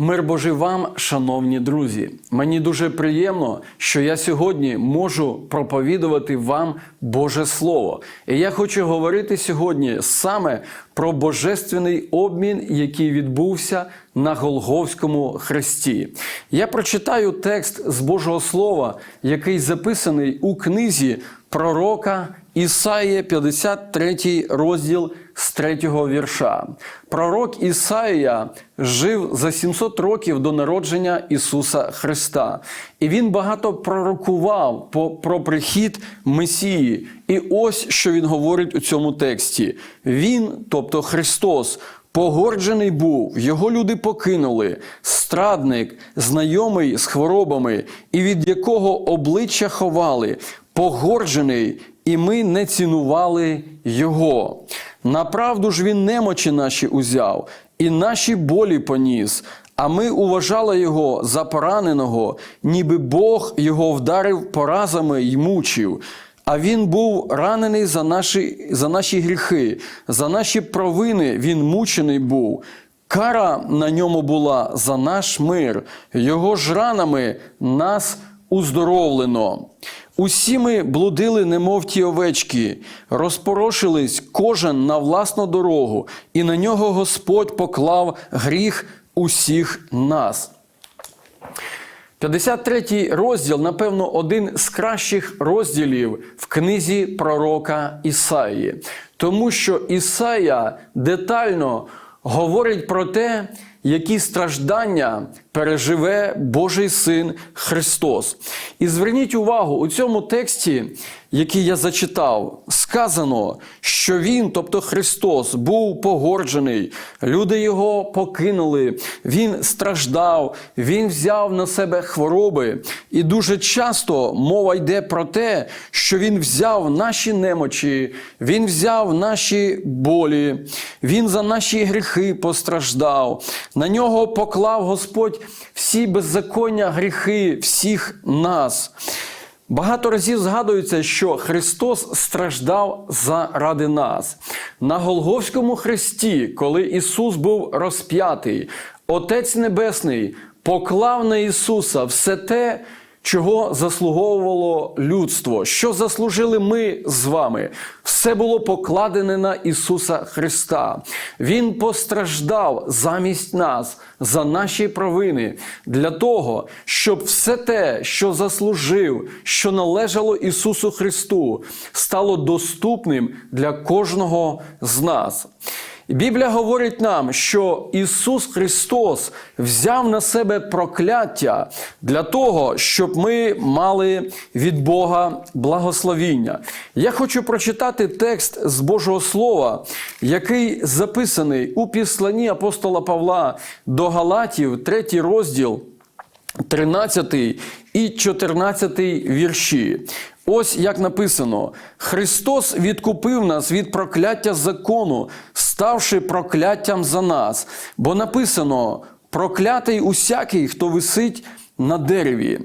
Мир Божий вам, шановні друзі. Мені дуже приємно, що я сьогодні можу проповідувати вам Боже Слово. І я хочу говорити сьогодні саме про божественний обмін, який відбувся на Голговському хресті. Я прочитаю текст з Божого Слова, який записаний у книзі пророка Ісаїя, 53 розділ з 3 вірша. Пророк Ісаїя жив за 700 років до народження Ісуса Христа. І він багато пророкував про прихід Месії. І ось що він говорить у цьому тексті: Він, тобто Христос, Погорджений був, його люди покинули, страдник, знайомий з хворобами, і від якого обличчя ховали, погорджений, і ми не цінували його. Направду ж він немочі наші узяв, і наші болі поніс. А ми уважали його за пораненого, ніби Бог його вдарив поразами й мучив. А він був ранений за наші, за наші гріхи, за наші провини він мучений був. Кара на ньому була за наш мир, його ж ранами нас уздоровлено. Усі ми блудили, немов ті овечки, розпорошились кожен на власну дорогу, і на нього Господь поклав гріх усіх нас. 53 розділ, напевно, один з кращих розділів в книзі пророка Ісаї, тому що Ісая детально говорить про те, які страждання переживе Божий Син Христос. І зверніть увагу, у цьому тексті, який я зачитав, сказано, що Він, тобто Христос, був погорджений, люди його покинули, Він страждав, Він взяв на себе хвороби. І дуже часто мова йде про те, що Він взяв наші немочі, Він взяв наші болі, Він за наші гріхи постраждав. На нього поклав Господь всі беззаконня, гріхи всіх нас. Багато разів згадується, що Христос страждав заради нас. На Голговському хресті, коли Ісус був розп'ятий, Отець Небесний поклав на Ісуса все те, чого заслуговувало людство, що заслужили ми з вами. Все було покладене на Ісуса Христа. Він постраждав замість нас за наші провини для того, щоб все те, що заслужив, що належало Ісусу Христу, стало доступним для кожного з нас. Біблія говорить нам, що Ісус Христос взяв на себе прокляття для того, щоб ми мали від Бога благословіння. Я хочу прочитати текст з Божого Слова, який записаний у післанні апостола Павла до Галатів, третій розділ. 13 і 14 вірші. Ось як написано: Христос відкупив нас від прокляття закону, ставши прокляттям за нас. Бо написано: проклятий усякий, хто висить на дереві.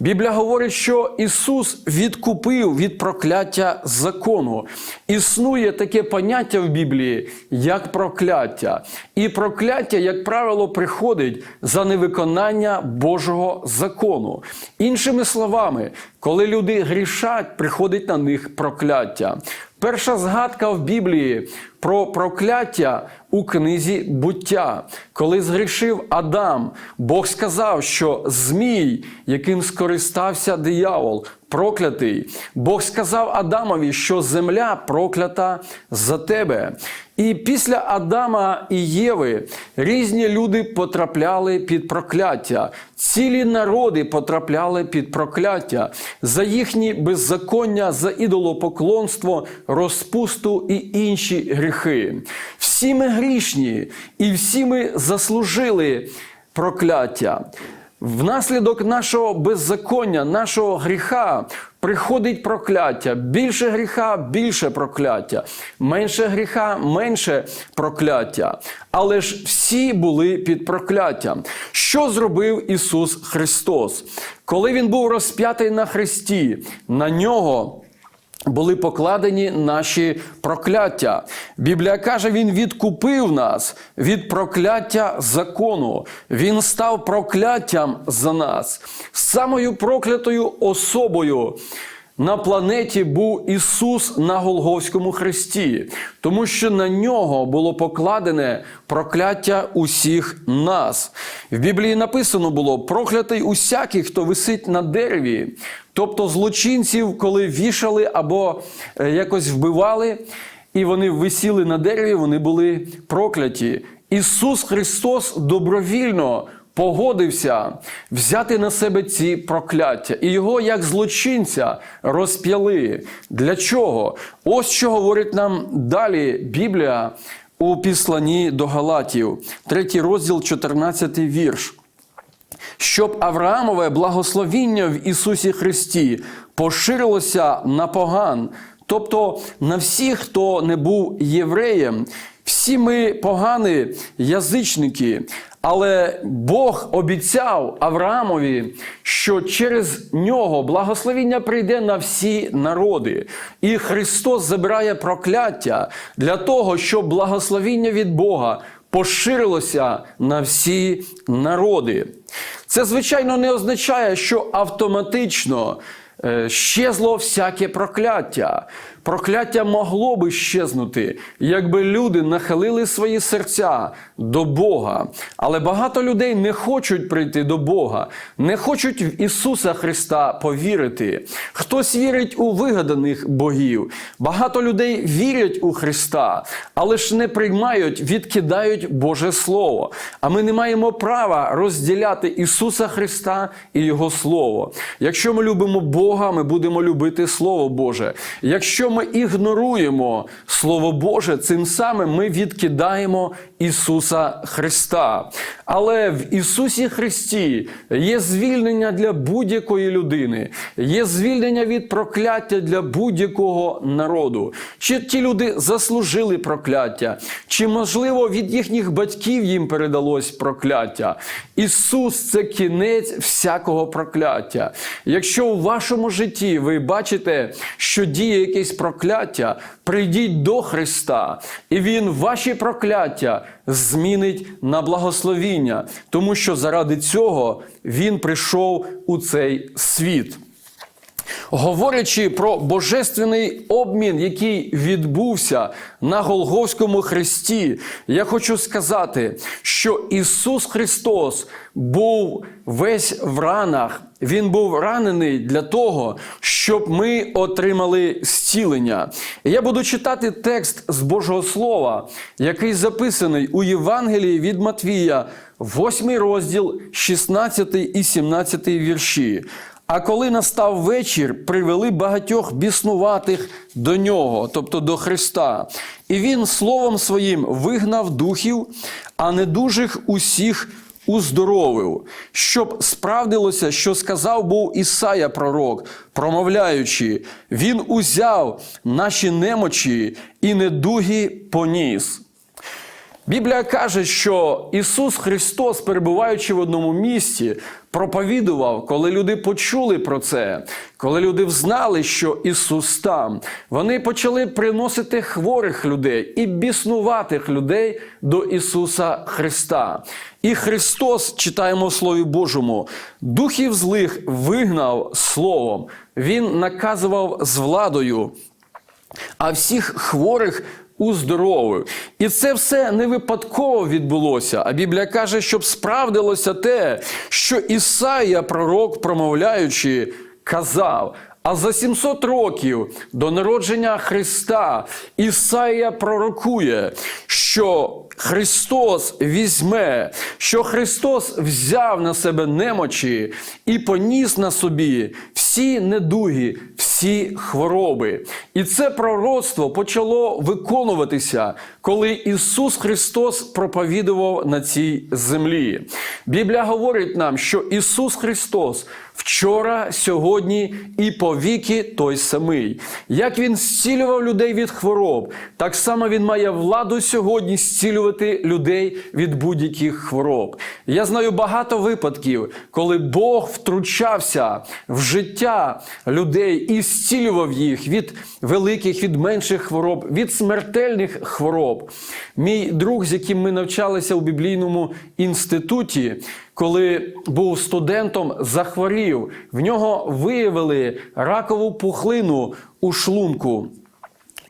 Біблія говорить, що Ісус відкупив від прокляття закону. Існує таке поняття в Біблії, як прокляття. І прокляття, як правило, приходить за невиконання Божого закону. Іншими словами, коли люди грішать, приходить на них прокляття. Перша згадка в Біблії про прокляття у книзі буття. Коли згрішив Адам, Бог сказав, що змій, яким скористався диявол, проклятий. Бог сказав Адамові, що земля проклята за тебе. І після Адама і Єви різні люди потрапляли під прокляття. Цілі народи потрапляли під прокляття за їхні беззаконня, за ідолопоклонство, розпусту і інші гріхи. Всі ми грішні, і всі ми заслужили прокляття. Внаслідок нашого беззаконня, нашого гріха приходить прокляття. Більше гріха, більше прокляття, менше гріха, менше прокляття. Але ж всі були під прокляттям. Що зробив Ісус Христос? Коли Він був розп'ятий на Христі, на нього були покладені наші прокляття. Біблія каже, Він відкупив нас від прокляття закону. Він став прокляттям за нас. Самою проклятою особою на планеті був Ісус на Голговському хресті, тому що на нього було покладене прокляття усіх нас. В Біблії написано було: проклятий усякий, хто висить на дереві. Тобто злочинців, коли вішали або е, якось вбивали, і вони висіли на дереві, вони були прокляті. Ісус Христос добровільно погодився взяти на себе ці прокляття, і його як злочинця розп'яли. Для чого? Ось що говорить нам далі Біблія у післанні до Галатів, третій розділ, 14 вірш щоб Авраамове благословіння в Ісусі Христі поширилося на поган, тобто на всіх, хто не був євреєм. Всі ми погани язичники, але Бог обіцяв Авраамові, що через нього благословіння прийде на всі народи. І Христос забирає прокляття для того, щоб благословіння від Бога поширилося на всі народи. Це, звичайно, не означає, що автоматично е, щезло всяке прокляття. Прокляття могло би щезнути, якби люди нахилили свої серця до Бога. Але багато людей не хочуть прийти до Бога, не хочуть в Ісуса Христа повірити. Хтось вірить у вигаданих богів. Багато людей вірять у Христа, але ж не приймають, відкидають Боже Слово. А ми не маємо права розділяти Ісуса Христа і Його Слово. Якщо ми любимо Бога, ми будемо любити Слово Боже. Якщо ми ігноруємо Слово Боже, цим самим ми відкидаємо Ісуса Христа. Але в Ісусі Христі є звільнення для будь-якої людини, є звільнення від прокляття для будь-якого народу. Чи ті люди заслужили прокляття, чи, можливо, від їхніх батьків їм передалось прокляття. Ісус це кінець всякого прокляття. Якщо у вашому житті ви бачите, що діє якесь прокляття, прийдіть до Христа, і Він ваші прокляття змінить на благословіння, тому що заради цього Він прийшов у цей світ. Говорячи про божественний обмін, який відбувся на Голговському хресті, я хочу сказати, що Ісус Христос був весь в ранах. Він був ранений для того, щоб ми отримали зцілення. Я буду читати текст з Божого Слова, який записаний у Євангелії від Матвія, 8 розділ, 16 і 17 вірші. А коли настав вечір, привели багатьох біснуватих до нього, тобто до Христа. І він словом своїм вигнав духів, а недужих усіх уздоровив, щоб справдилося, що сказав був Ісая пророк, промовляючи, він узяв наші немочі і недуги поніс. Біблія каже, що Ісус Христос, перебуваючи в одному місці, проповідував, коли люди почули про це, коли люди взнали, що Ісус там, вони почали приносити хворих людей і біснуватих людей до Ісуса Христа. І Христос, читаємо в Слові Божому, духів злих вигнав Словом, Він наказував з владою, а всіх хворих уздоровив. І це все не випадково відбулося. А Біблія каже, щоб справдилося те, що Ісаїя, пророк, промовляючи, казав. А за 700 років до народження Христа Ісаїя пророкує, що Христос візьме, що Христос взяв на себе немочі і поніс на собі всі недуги, всі хвороби. І це пророцтво почало виконуватися, коли Ісус Христос проповідував на цій землі. Біблія говорить нам, що Ісус Христос вчора, сьогодні і повіки той самий. Як Він зцілював людей від хвороб, так само Він має владу сьогодні сьогодні зцілювати людей від будь-яких хвороб. Я знаю багато випадків, коли Бог втручався в життя людей і зцілював їх від великих, від менших хвороб, від смертельних хвороб. Мій друг, з яким ми навчалися у біблійному інституті, коли був студентом, захворів. В нього виявили ракову пухлину у шлунку.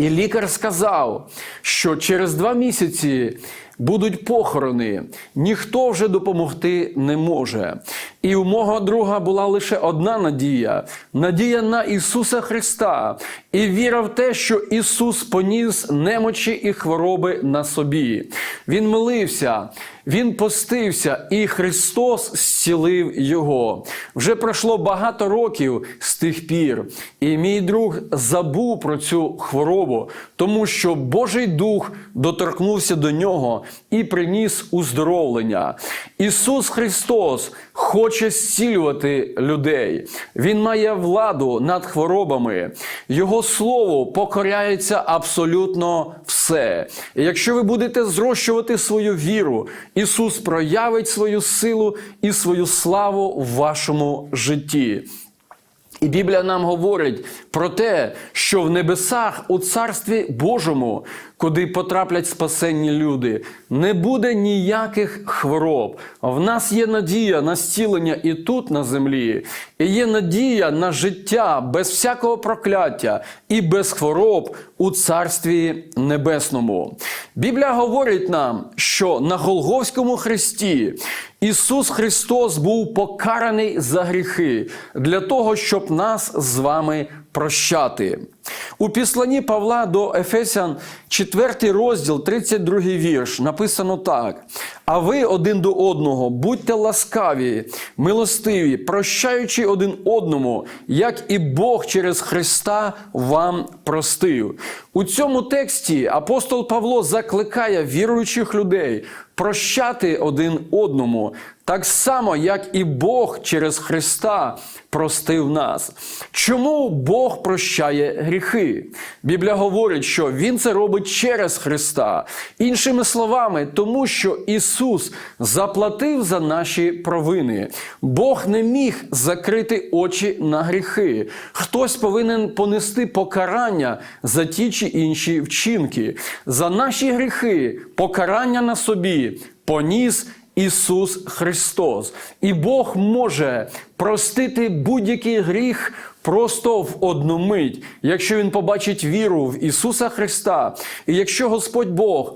І лікар сказав, що через два місяці будуть похорони, ніхто вже допомогти не може. І у мого друга була лише одна надія надія на Ісуса Христа, і віра в те, що Ісус поніс немочі і хвороби на собі. Він молився, він постився, і Христос зцілив його. Вже пройшло багато років з тих пір, і мій друг забув про цю хворобу, тому що Божий Дух доторкнувся до нього і приніс уздоровлення. Ісус Христос хоче зцілювати людей. Він має владу над хворобами. Його слово покоряється абсолютно все. І якщо ви будете зрощувати свою віру, Ісус проявить свою силу і свою славу в вашому житті. І Біблія нам говорить про те, що в небесах у Царстві Божому, куди потраплять спасенні люди, не буде ніяких хвороб. В нас є надія на зцілення і тут на землі, і є надія на життя без всякого прокляття і без хвороб у Царстві Небесному. Біблія говорить нам, що на Голговському хресті Ісус Христос був покараний за гріхи для того, щоб нас з вами прощати. У післанні Павла до Ефесян, 4 розділ, 32 вірш, написано так: А ви один до одного, будьте ласкаві, милостиві, прощаючи один одному, як і Бог через Христа вам простив. У цьому тексті апостол Павло закликає віруючих людей прощати один одному, так само, як і Бог через Христа простив нас. Чому Бог прощає гріхи? Біблія говорить, що Він це робить через Христа. Іншими словами, тому що Ісус заплатив за наші провини. Бог не міг закрити очі на гріхи. Хтось повинен понести покарання за ті чи інші вчинки. За наші гріхи, покарання на собі поніс. Ісус Христос. І Бог може простити будь-який гріх просто в одну мить, якщо Він побачить віру в Ісуса Христа, і якщо Господь Бог.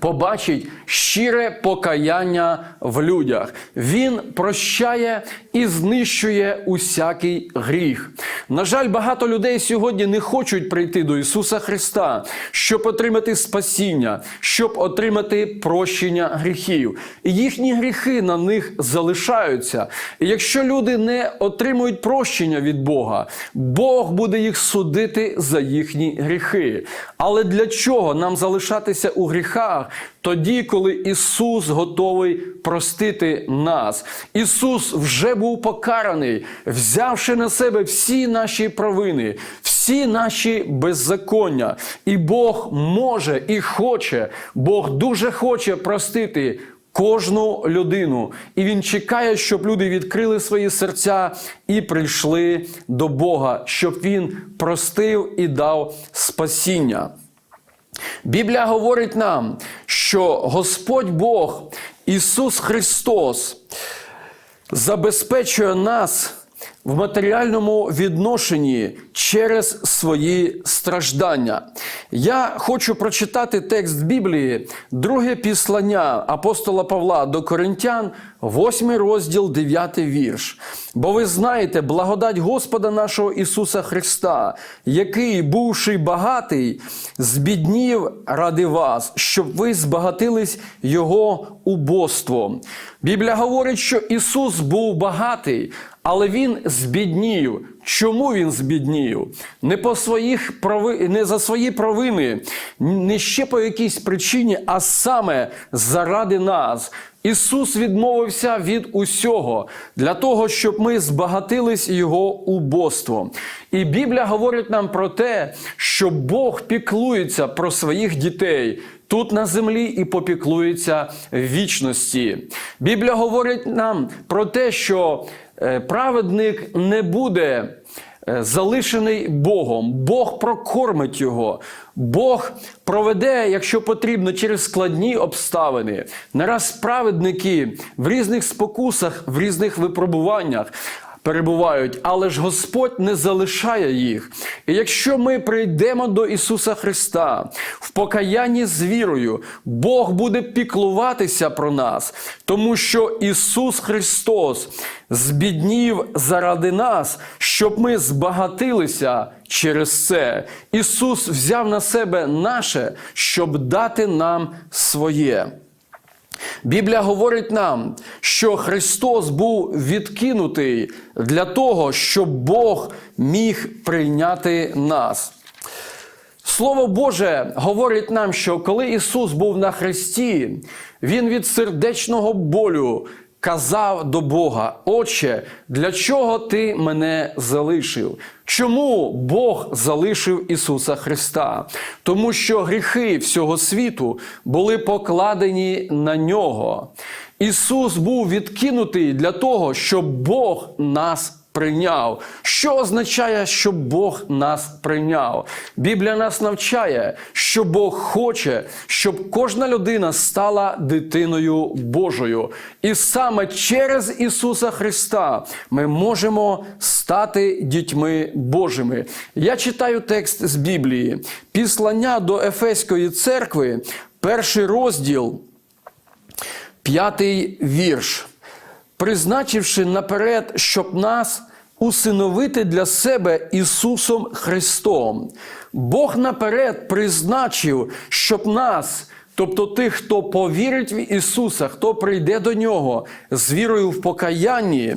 Побачить щире покаяння в людях. Він прощає і знищує усякий гріх. На жаль, багато людей сьогодні не хочуть прийти до Ісуса Христа, щоб отримати спасіння, щоб отримати прощення гріхів. І їхні гріхи на них залишаються. І якщо люди не отримують прощення від Бога, Бог буде їх судити за їхні гріхи. Але для чого нам залишатися у гріхах? Тоді, коли Ісус готовий простити нас. Ісус вже був покараний, взявши на себе всі наші провини, всі наші беззаконня. І Бог може і хоче, Бог дуже хоче простити. Кожну людину, і він чекає, щоб люди відкрили свої серця і прийшли до Бога, щоб він простив і дав спасіння. Біблія говорить нам, що Господь Бог, Ісус Христос, забезпечує нас в матеріальному відношенні через свої страждання. Я хочу прочитати текст Біблії, друге післання апостола Павла до Коринтян, 8 розділ, 9 вірш. Бо ви знаєте благодать Господа нашого Ісуса Христа, який, бувши багатий, збіднів ради вас, щоб ви збагатились Його убоством. Біблія говорить, що Ісус був багатий, але Він збіднів. Чому він збіднів? Не по своїх прови... не за свої провини, не ще по якійсь причині, а саме заради нас. Ісус відмовився від усього для того, щоб ми збагатились Його убоством. І Біблія говорить нам про те, що Бог піклується про своїх дітей. тут на землі і попіклується вічності. Біблія говорить нам про те, що праведник не буде. е, Залишений Богом, Бог прокормить його, Бог проведе, якщо потрібно, через складні обставини. Нараз праведники в різних спокусах, в різних випробуваннях перебувають, але ж Господь не залишає їх. І якщо ми прийдемо до Ісуса Христа в покаянні з вірою, Бог буде піклуватися про нас, тому що Ісус Христос збіднів заради нас, щоб ми збагатилися через це. Ісус взяв на себе наше, щоб дати нам своє. Біблія говорить нам, що Христос був відкинутий для того, щоб Бог міг прийняти нас. Слово Боже говорить нам, що коли Ісус був на Христі, Він від сердечного болю казав до Бога: Отче, для чого ти мене залишив? Чому Бог залишив Ісуса Христа? Тому що гріхи всього світу були покладені на нього. Ісус був відкинутий для того, щоб Бог нас прийняв. Що означає, що Бог нас прийняв? Біблія нас навчає, що Бог хоче, щоб кожна людина стала дитиною Божою. І саме через Ісуса Христа ми можемо стати дітьми Божими. Я читаю текст з Біблії. Післання до Ефеської церкви, перший розділ, п'ятий вірш призначивши наперед, щоб нас усиновити для себе Ісусом Христом. Бог наперед призначив, щоб нас. Тобто тих, хто повірить в Ісуса, хто прийде до Нього з вірою в покаянні,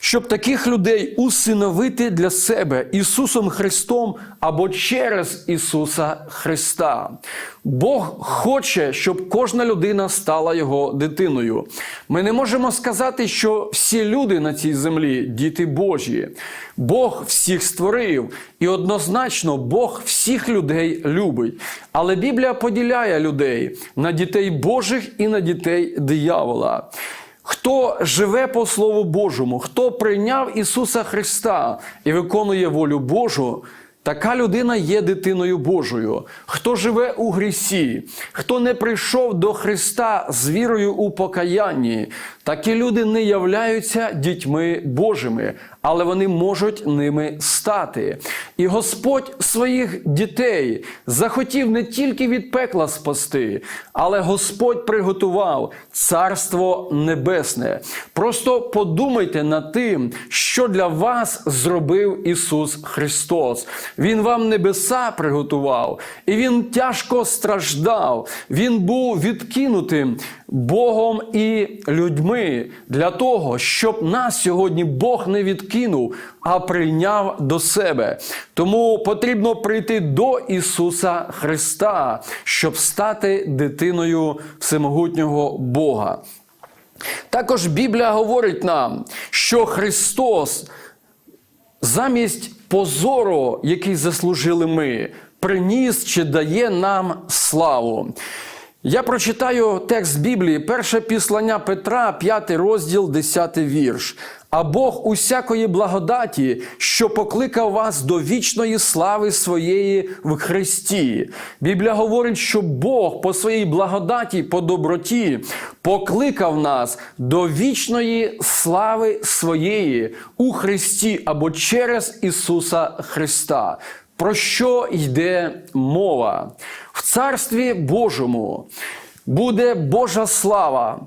щоб таких людей усиновити для себе Ісусом Христом або через Ісуса Христа. Бог хоче, щоб кожна людина стала Його дитиною. Ми не можемо сказати, що всі люди на цій землі діти Божі. Бог всіх створив, і однозначно Бог всіх людей любить. Але Біблія поділяє людей на дітей Божих і на дітей диявола. Хто живе по Слову Божому, хто прийняв Ісуса Христа і виконує волю Божу, така людина є дитиною Божою. Хто живе у грісі, хто не прийшов до Христа з вірою у покаянні, такі люди не являються дітьми Божими, але вони можуть ними стати. І Господь своїх дітей захотів не тільки від пекла спасти, але Господь приготував Царство Небесне. Просто подумайте над тим, що для вас зробив Ісус Христос. Він вам небеса приготував, і Він тяжко страждав. Він був відкинутим Богом і людьми для того, щоб нас сьогодні Бог не відкинув, а прийняв до себе. Тому потрібно прийти до Ісуса Христа, щоб стати дитиною всемогутнього Бога. Також Біблія говорить нам, що Христос замість позору, який заслужили ми, приніс чи дає нам славу. Я прочитаю текст Біблії, перше післання Петра, 5 розділ, 10 вірш. А Бог усякої благодаті, що покликав вас до вічної слави своєї в Христі. Біблія говорить, що Бог по своїй благодаті, по доброті покликав нас до вічної слави своєї у Христі або через Ісуса Христа. Про що йде мова? В Царстві Божому буде Божа слава.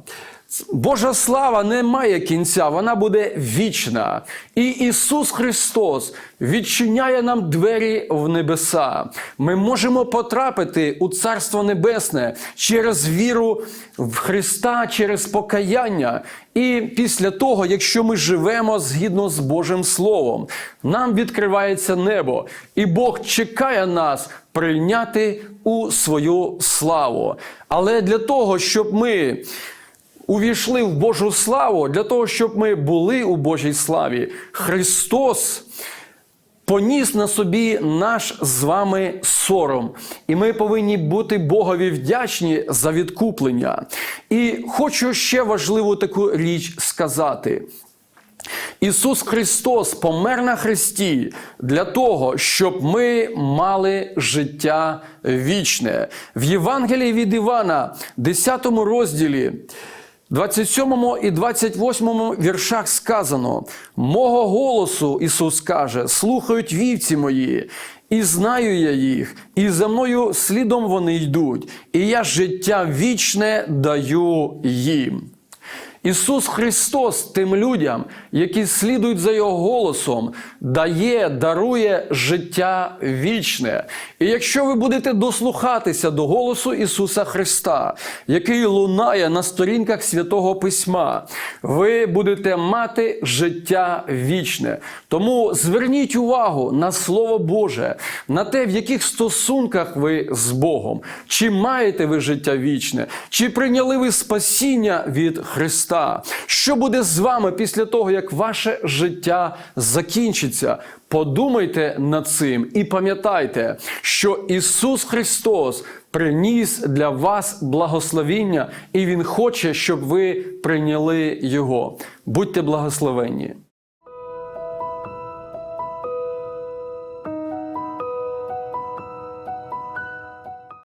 Божа слава не має кінця, вона буде вічна. І Ісус Христос відчиняє нам двері в небеса. Ми можемо потрапити у Царство Небесне через віру в Христа, через покаяння. І після того, якщо ми живемо згідно з Божим Словом, нам відкривається небо, і Бог чекає нас прийняти у свою славу. Але для того, щоб ми увійшли в Божу славу, для того, щоб ми були у Божій славі, Христос поніс на собі наш з вами сором, і ми повинні бути Богові вдячні за відкуплення. І хочу ще важливу таку річ сказати. Ісус Христос помер на Христі для того, щоб ми мали життя вічне. В Євангелії від Івана, 10 розділі, 27 і 28 віршах сказано: Мого голосу, Ісус каже, слухають вівці мої, і знаю я їх, і за мною слідом вони йдуть, і я життя вічне даю їм. Ісус Христос тим людям, які слідують за Його голосом, дає, дарує життя вічне. І якщо ви будете дослухатися до голосу Ісуса Христа, який лунає на сторінках Святого Письма, ви будете мати життя вічне. Тому зверніть увагу на Слово Боже, на те, в яких стосунках ви з Богом, чи маєте ви життя вічне, чи прийняли ви спасіння від Христа. Що буде з вами після того, як ваше життя закінчиться? Подумайте над цим і пам'ятайте, що Ісус Христос приніс для вас благословіння, і Він хоче, щоб ви прийняли Його. Будьте благословенні.